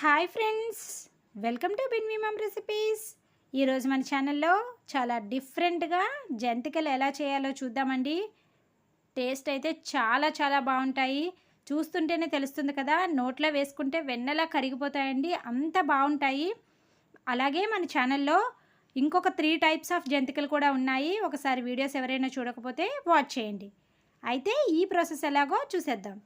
Hi friends welcome to బిన్వీమమ్ recipes. ఈరోజు మన ఛానల్లో చాలా డిఫరెంట్గా జంతికలు ఎలా చేయాలో చూద్దామండి. టేస్ట్ అయితే చాలా చాలా బాగుంటాయి. చూస్తుంటేనే తెలుస్తుంది కదా నోట్లో వేసుకుంటే వెన్నెలా కరిగిపోతాయండి అంత బాగుంటాయి. అలాగే మన ఛానల్లో ఇంకొక త్రీ టైప్స్ ఆఫ్ జంతికలు కూడా ఉన్నాయి. ఒకసారి వీడియోస్ ఎవరైనా చూడకపోతే వాచ్ చేయండి. అయితే ఈ ప్రాసెస్ ఎలాగో చూసేద్దాం.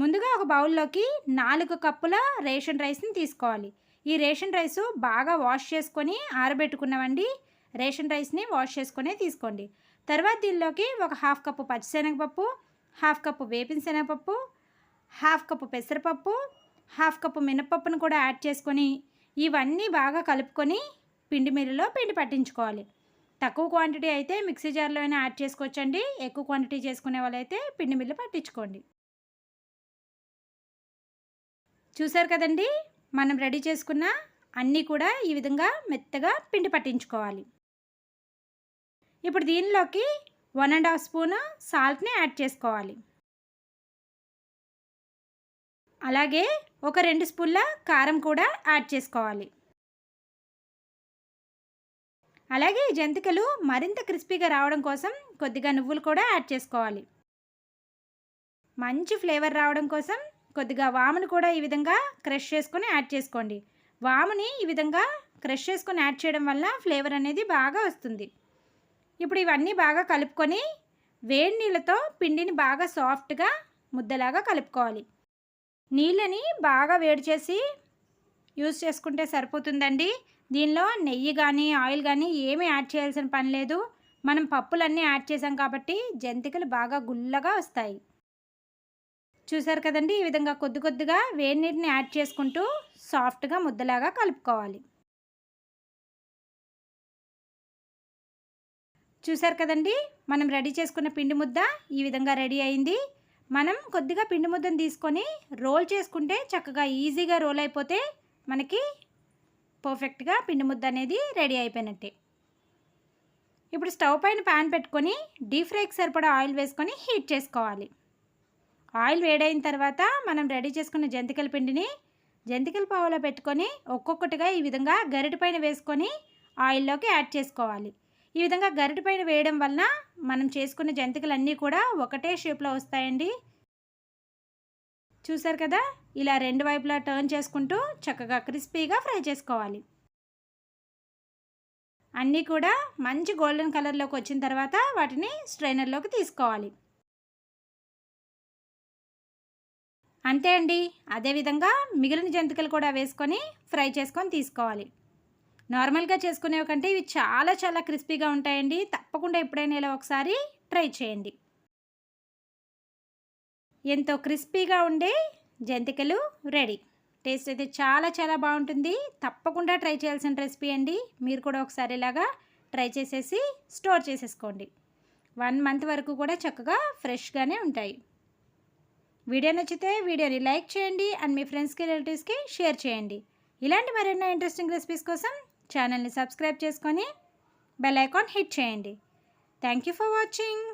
ముందుగా ఒక బౌల్లోకి నాలుగు కప్పుల రేషన్ రైస్ని తీసుకోవాలి. ఈ రేషన్ రైసు బాగా వాష్ చేసుకొని ఆరబెట్టుకున్నామండి రేషన్ రైస్ని వాష్ చేసుకొని తీసుకోండి. తర్వాత దీనిలోకి ఒక హాఫ్ కప్పు పచ్చిశనగపప్పు హాఫ్ కప్పు వేపిన శనగపప్పు హాఫ్ కప్పు పెసరపప్పు హాఫ్ కప్పు మినపప్పును కూడా యాడ్ చేసుకొని ఇవన్నీ బాగా కలుపుకొని పిండి మిల్లులో పిండి పట్టించుకోవాలి. తక్కువ క్వాంటిటీ అయితే మిక్సీ జార్లో అయినా యాడ్ చేసుకోవచ్చండి. ఎక్కువ క్వాంటిటీ చేసుకునే వాళ్ళైతే పిండి మిల్లు పట్టించుకోండి. చూసారు కదండి? మనం రెడీ చేసుకున్న అన్నీ కూడా ఈ విధంగా మెత్తగా పిండి పట్టించుకోవాలి. ఇప్పుడు దీనిలోకి వన్ అండ్ హాఫ్ స్పూన్ సాల్ట్ని యాడ్ చేసుకోవాలి. అలాగే ఒక రెండు స్పూన్ల కారం కూడా యాడ్ చేసుకోవాలి. అలాగే ఈ జంతికలు మరింత క్రిస్పీగా రావడం కోసం కొద్దిగా నువ్వులు కూడా యాడ్ చేసుకోవాలి. మంచి ఫ్లేవర్ రావడం కోసం కొద్దిగా వామును కూడా ఈ విధంగా క్రష్ చేసుకొని యాడ్ చేసుకోండి. వాముని ఈ విధంగా క్రష్ చేసుకొని యాడ్ చేయడం వల్ల ఫ్లేవర్ అనేది బాగా వస్తుంది. ఇప్పుడు ఇవన్నీ బాగా కలుపుకొని వేడి నీళ్ళతో పిండిని బాగా సాఫ్ట్గా ముద్దలాగా కలుపుకోవాలి. నీళ్ళని బాగా వేడి చేసి యూజ్ చేసుకుంటే సరిపోతుందండి. దీనిలో నెయ్యి కానీ ఆయిల్ కానీ ఏమీ యాడ్ చేయాల్సిన పని లేదు. మనం పప్పులన్నీ యాడ్ చేసాం కాబట్టి జంతికలు బాగా గుల్లగా వస్తాయి. చూసారు కదండి? ఈ విధంగా కొద్ది కొద్దిగా వేడి నీటిని యాడ్ చేసుకుంటూ సాఫ్ట్గా ముద్దలాగా కలుపుకోవాలి. చూసారు కదండి? మనం రెడీ చేసుకున్న పిండి ముద్ద ఈ విధంగా రెడీ అయింది. మనం కొద్దిగా పిండి ముద్దను తీసుకొని రోల్ చేసుకుంటే చక్కగా ఈజీగా రోల్ అయిపోతే మనకి పర్ఫెక్ట్గా పిండి ముద్ద అనేది రెడీ అయిపోయినట్టే. ఇప్పుడు స్టవ్ పైన ప్యాన్ పెట్టుకొని డీప్ ఫ్రైకి సరిపడా ఆయిల్ వేసుకొని హీట్ చేసుకోవాలి. ఆయిల్ వేడైన తర్వాత మనం రెడీ చేసుకున్న జంతికల పిండిని జంతికల పావులో పెట్టుకొని ఒక్కొక్కటిగా ఈ విధంగా గరిటె పైన వేసుకొని ఆయిల్లోకి యాడ్ చేసుకోవాలి. ఈ విధంగా గరిటె పైన వేయడం వలన మనం చేసుకున్న జంతికలన్నీ కూడా ఒకటే షేప్లో వస్తాయండి. చూసారు కదా? ఇలా రెండు వైపులా టర్న్ చేసుకుంటూ చక్కగా క్రిస్పీగా ఫ్రై చేసుకోవాలి. అన్నీ కూడా మంచి గోల్డెన్ కలర్లోకి వచ్చిన తర్వాత వాటిని స్ట్రైనర్లోకి తీసుకోవాలి. అంతే అండి. అదేవిధంగా మిగిలిన జంతికలు కూడా వేసుకొని ఫ్రై చేసుకొని తీసుకోవాలి. నార్మల్గా చేసుకునేవి కంటే ఇవి చాలా చాలా క్రిస్పీగా ఉంటాయండి. తప్పకుండా ఎప్పుడైనా ఇలా ఒకసారి ట్రై చేయండి. ఎంతో క్రిస్పీగా ఉండే జంతికలు రెడీ. టేస్ట్ అయితే చాలా చాలా బాగుంటుంది. తప్పకుండా ట్రై చేయాల్సిన రెసిపీ అండి. మీరు కూడా ఒకసారి ఇలాగా ట్రై చేసేసి స్టోర్ చేసేసుకోండి. వన్ మంత్ వరకు కూడా చక్కగా ఫ్రెష్గానే ఉంటాయి. వీడియో నచ్చితే వీడియోని లైక్ చేయండి అండ్ మీ ఫ్రెండ్స్కి రిలేటివ్స్కి షేర్ చేయండి. ఇలాంటి మరెన్నో ఇంట్రెస్టింగ్ రెసిపీస్ కోసం ఛానల్ని సబ్స్క్రైబ్ చేసుకొని బెల్ ఐకాన్ హిట్ చేయండి. Thank you for watching.